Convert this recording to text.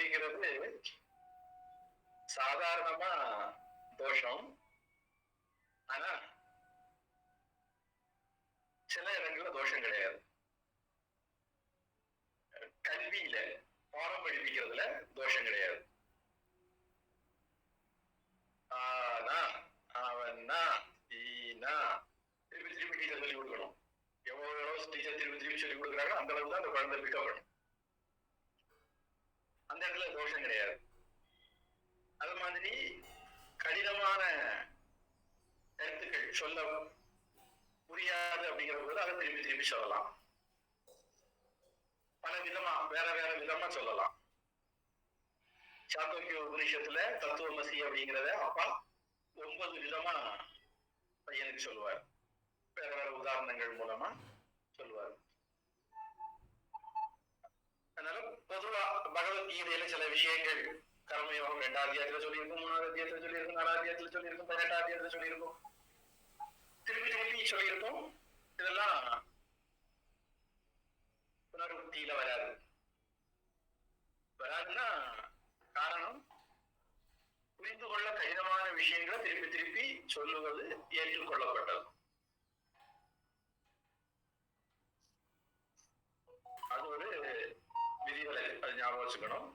அப்படிங்கிறது சாதாரணமா தோஷம். ஆனா சில இடங்கள்ல தோஷம் கிடையாது. கல்வியில பாடம் படிப்பிக்கிறதுல தோஷம் கிடையாது. ஆனா அவனா ஈனா திருப்பி திருப்பி டீச்சர் சொல்லி கொடுக்கணும். எவ்வளவு டீச்சர் திருப்பி திருப்பி சொல்லி கொடுக்குறாங்களோ அந்த அளவுக்கு தான் அந்த குழந்தை பிக்கப் பண்ணும் அந்த இடத்துல தோஷம் கிடையாது. அது மாதிரி கடினமான கருத்துக்கள் சொல்ல புரியாது அப்படிங்கிற போது அதை திருப்பி திருப்பி சொல்லலாம். பல விதமா வேற வேற விதமா சொல்லலாம். சாந்தோக்கிய உபனிஷத்துல தத்துவமசி அப்படிங்கிறத அப்பா ஒன்பது விதமா பையனுக்கு சொல்லுவார். வேற வேற உதாரணங்கள் மூலமா. பகவத்கீதையில சில விஷயங்கள் கர்மயோகம் ரெண்டாவது அத்தியாயத்துல சொல்லியிருக்கும் மூணாவது அத்தியாயத்துல சொல்லியிருக்கும் நாலாவது அத்தியாயத்துல சொல்லியிருக்கும் பதினெட்டாம் அத்தியாயத்துல சொல்லியிருக்கும். திருப்பி திருப்பி சொல்லியிருக்கோம் இதெல்லாம் புனருத்தியில வராது. வராதுன்னா காரணம் புரிந்து கொள்ள கடினமான விஷயங்களை திருப்பி திருப்பி சொல்லுவது ஏற்றுக்கொள்ளப்படும் கவனிச்சுக்கணும்